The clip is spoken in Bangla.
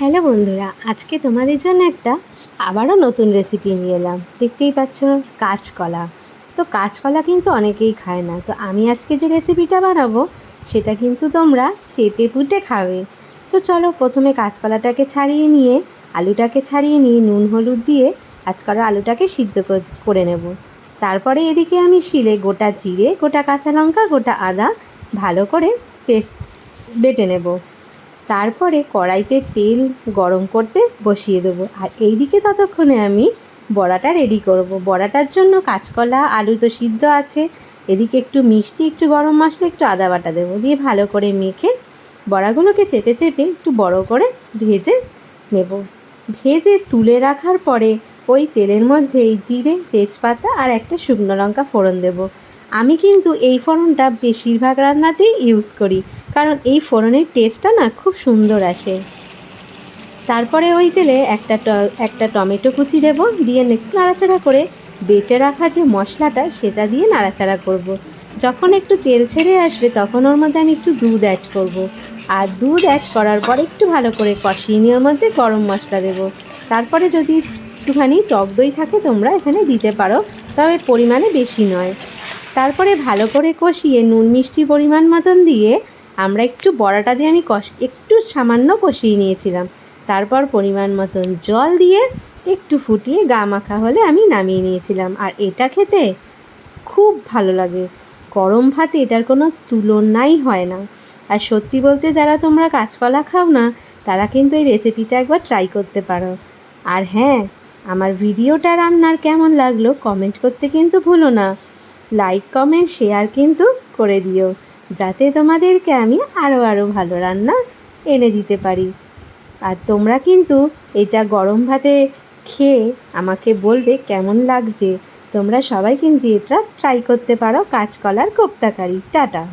হ্যালো বন্ধুরা, আজকে তোমাদের জন্য একটা আবারও নতুন রেসিপি নিয়ে এলাম। দেখতেই পাচ্ছ, কাঁচকলা। তো কাঁচকলা কিন্তু অনেকেই খায় না। তো আমি আজকে যে রেসিপিটা বানাবো, সেটা কিন্তু তোমরা চেটে পুটে খাবে। তো চলো, প্রথমে কাঁচকলাটাকে ছাড়িয়ে নিয়ে, আলুটাকে ছাড়িয়ে নিয়ে, নুন, হলুদ দিয়ে কাঁচকলা আলুটাকে সিদ্ধ করে নেব। তারপরে এদিকে আমি শিলে গোটা জিরে, গোটা কাঁচা লঙ্কা, গোটা আদা ভালো করে পেস্ট, বেটে নেব। তারপরে কড়াইতে তেল গরম করতে বসিয়ে দেবো। আর এইদিকে ততক্ষণে আমি বড়াটা রেডি করব। বড়াটার জন্য কাঁচকলা, আলু তো সিদ্ধ আছে। এদিকে একটু মিষ্টি, একটু গরম মশলা, একটু আদা বাটা দেবো। দিয়ে ভালো করে মেখে বড়াগুলোকে চেপে চেপে একটু বড় করে ভেজে নেব। ভেজে তুলে রাখার পরে ওই তেলের মধ্যেই জিরে, তেজপাতা আর একটা শুকনো লঙ্কা ফোড়ন দেব। আমি কিন্তু এই ফোড়নটা বেশিরভাগ রান্নাতেই ইউজ করি, কারণ এই ফোড়নের টেস্টটা না খুব সুন্দর আসে তারপরে ওই তেলে একটা একটা টমেটো কুচি দেব, দিয়ে একটু নাড়াচাড়া করে বেটে রাখা যে মশলাটা, সেটা দিয়ে নাড়াচাড়া করব। যখন একটু তেল ছেড়ে আসবে, তখন ওর মধ্যে আমি একটু দুধ অ্যাড করব। আর দুধ অ্যাড করার পর একটু ভালো করে কষিয়ে নিয়ে ওর মধ্যে গরম মশলা দেব তারপরে যদি একটুখানি টক দই থাকে, তোমরা এখানে দিতে পারো, তবে পরিমাণে বেশি নয় তারপরে ভালো করে কষিয়ে নুন মিষ্টি পরিমাণ মতন দিয়ে আমরা একটু বড়াটা দিয়ে আমি কষ একটু সামান্য কষিয়ে নিয়েছিলাম। তারপর পরিমাণ মতন জল দিয়ে একটু ফুটিয়ে গা মাখা হলে আমি নামিয়ে নিয়েছিলাম। আর এটা খেতে খুব ভালো লাগে। গরম ভাতে এটার কোনো তুলনাই হয় না। আর সত্যি বলতে যারা তোমরা কাঁচকলা খাও না, তারা কিন্তু এই রেসিপিটা একবার ট্রাই করতে পারো। আর হ্যাঁ আমার ভিডিওটা রান্নার কেমন লাগল কমেন্ট করতে কিন্তু ভুলো না। লাইক কমেন্ট শেয়ার কিন্তু করে দিও। যাতে তোমাদেরকে আমি আরও আরও ভালো রান্না এনে দিতে পারি। আর তোমরা কিন্তু এটা গরম ভাতে খেয়ে আমাকে বলবে কেমন লাগছে। তোমরা সবাই কিন্তু এটা ট্রাই করতে পারো কাঁচকলার কোপ্তাকারি। টাটা!